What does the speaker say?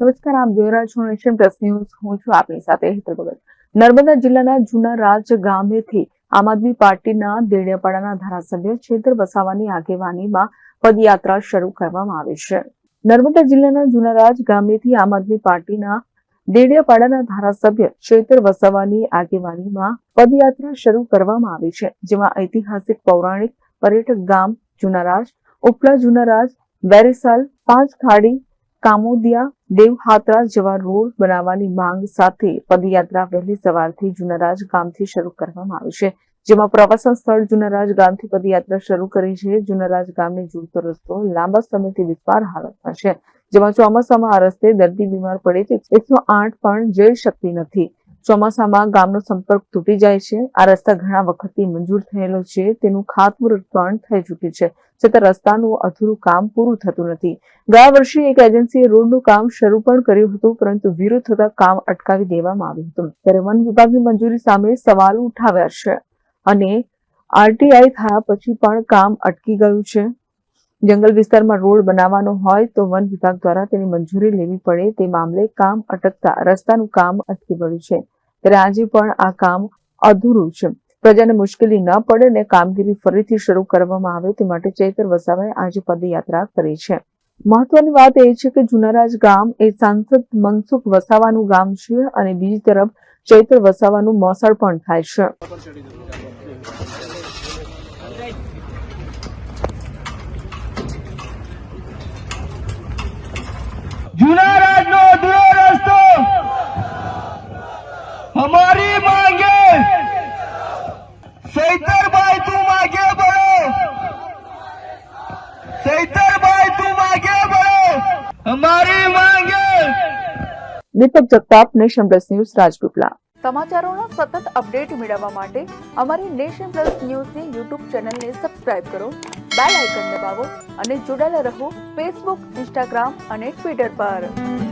નમસ્કાર આપ જોઈ રહ્યા છો નેશન પ્લસ ન્યૂઝ. હું છું આપની સાથે હેતલ ભગત. નર્મદા જિલ્લાના જૂના રાજ ગામેથી આમ આદમી પાર્ટીના દેડિયાપાડાના ધારાસભ્ય છેતર વસાવાની આગેવાનીમાં પદયાત્રા શરૂ કરવામાં આવી છે. નર્મદા જિલ્લાના જૂના રાજ ગામેથી આમ આદમી પાર્ટીના દેડિયાપાડાના ધારાસભ્ય ચેતર વસાવાની આગેવાનીમાં પદયાત્રા શરૂ કરવામાં આવી છે, જેમાં ઐતિહાસિક, પૌરાણિક પર્યટક ગામ જુનારાજ, ઉપલા જુનારાજ, વેરીસાલ પાંચ ખાડી કામોદિયા દેવહાત્રા જેવા રોડ બનાવવાની માંગ સાથે પદયાત્રા વહેલી સવારથી જુનારાજ ગામથી શરૂ કરવામાં આવી છે. જેમાં પ્રવાસન સ્થળ જુનારાજ ગામથી પદયાત્રા શરૂ કરી છે. જુનારાજ ગામને જોડતો રસ્તો લાંબા સમયથી વિસ્તાર હાલતમાં છે. જેમાં ચોમાસામાં આ રસ્તે દર્દી બીમાર પડે તો એકસો આઠ પણ જઈ શકતી નથી. ચોમાસામાં ગામનો સંપર્ક તૂટી જાય છે. આ રસ્તા ઘણા વખતથી મંજૂર થયેલો છે. તેનું ખાતમુહૂર્ત પણ થઈ ચૂક્યું છે. છતાં રસ્તાનું અધૂરું કામ પૂરું થતું નથી. ગયા વર્ષે એક એજન્સીએ રોડનું કામ શરૂ પણ કર્યું હતું, પરંતુ વિરોધ થતા કામ અટકાવી દેવામાં આવ્યું હતું. ત્યારે વન વિભાગની મંજૂરી સામે સવાલ ઉઠાવ્યા છે અને આરટીઆઈ થયા પછી પણ કામ અટકી ગયું છે. જંગલ વિસ્તારમાં રોડ બનાવવાનો હોય તો વન વિભાગ દ્વારા તેની મંજૂરી લેવી પડે તે મામલે કામ અટકતા રસ્તાનું કામ અટકી પડ્યું છે. ત્યારે આજે પણ આ કામ અધૂરું છે. પ્રજાને મુશ્કેલી ન પડે અને કામગીરી ફરીથી શરૂ કરવામાં આવે તે માટે ચૈતર વસાવાએ આજે પદયાત્રા કરી છે. મહત્વની વાત એ છે કે જુનારાજ ગામ એ સાંસદ મનસુખ વસાવાનું ગામ છે અને બીજી તરફ ચૈતર વસાવાનું મોસળ પણ થાય છે. ચૈતરભાઈ તું માગે બળો ચૈતરભાઈ તું માગે બળો અમારી માંગે. Deepak Jagtap nation plus news Rajpipla સમાચારોના સતત અપડેટ મેળવવા માટે અમારી નેશન પ્લસ ન્યૂઝની યુટ્યુબ ચેનલને સબસ્ક્રાઇબ કરો બેલ આઇકન દબાવો અને જોડાયેલા રહો ફેસબુક ઇન્સ્ટાગ્રામ અને ટ્વિટર પર.